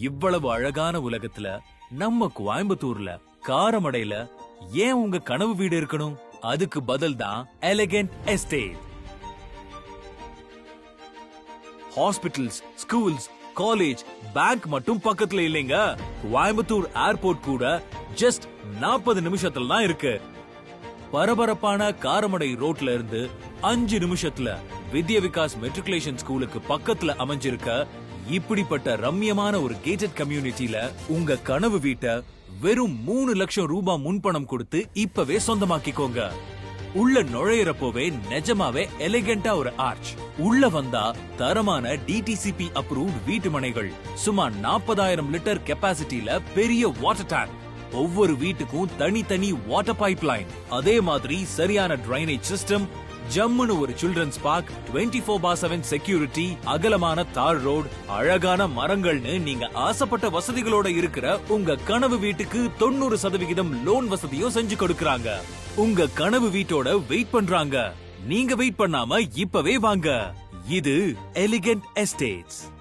இவ்வளவு அழகான உலகத்துல நம்ம கோயம்புத்தூர்ல காரமடையில ஏன் உங்க கனவு வீடு இருக்கணும்? அதுக்கு பதில் தான் elegant estate hospitals schools college bank மட்டும் பக்கத்துல இல்லைங்க. கோயம்புத்தூர் ஏர்போர்ட் கூட ஜஸ்ட் நாற்பது நிமிஷத்துல தான் இருக்கு. பரபரப்பான காரமடை ரோட்ல இருந்து அஞ்சு நிமிஷத்துல வித்யா விகாஸ் மெட்ரிகுலேஷன் ஸ்கூலுக்கு பக்கத்துல அமைஞ்சிருக்க இப்படிப்பட்ட ரம்யமான ஒரு கேட்டட் கம்யூனிட்டில உங்க கனவு வீட்டை வெறும் மூணு லட்சம் ரூபாய் முன்பணம் கொடுத்து இப்பவே சொந்தமாக்கிக்கோங்க. உள்ள நுழையிறப்போவே நிஜமாவே எலிகண்டா ஒரு ஆர்ச் உள்ள வந்தா தரமான டிடிசிபி அப்ரூவ்ட் வீட்டு மனைகள். சுமார் நாற்பதாயிரம் லிட்டர் கெப்பாசிட்டில பெரிய வாட்டர் டேங்க் ஒவ்வொரு வீட்டுக்கும் தனித்தனி வாட்டர் பைப் லைன் அதே மாதிரி சரியான டிரைனேஜ் சிஸ்டம் ஜம்முன்னு ஒரு children's park twenty four four seven security அகலமான தார் ரோடு அழகான மரங்கள்னு நீங்க ஆசைப்பட்ட வசதிகளோட இருக்கிற உங்க கனவு வீட்டுக்கு தொண்ணூறு சதவிகிதம் லோன் வசதியும் செஞ்சு கொடுக்கறாங்க. உங்க கனவு வீட்டோட வெயிட் பண்றாங்க. நீங்க வெயிட் பண்ணாம இப்பவே வாங்க. இது எலிகன்ட் எஸ்டேட்ஸ்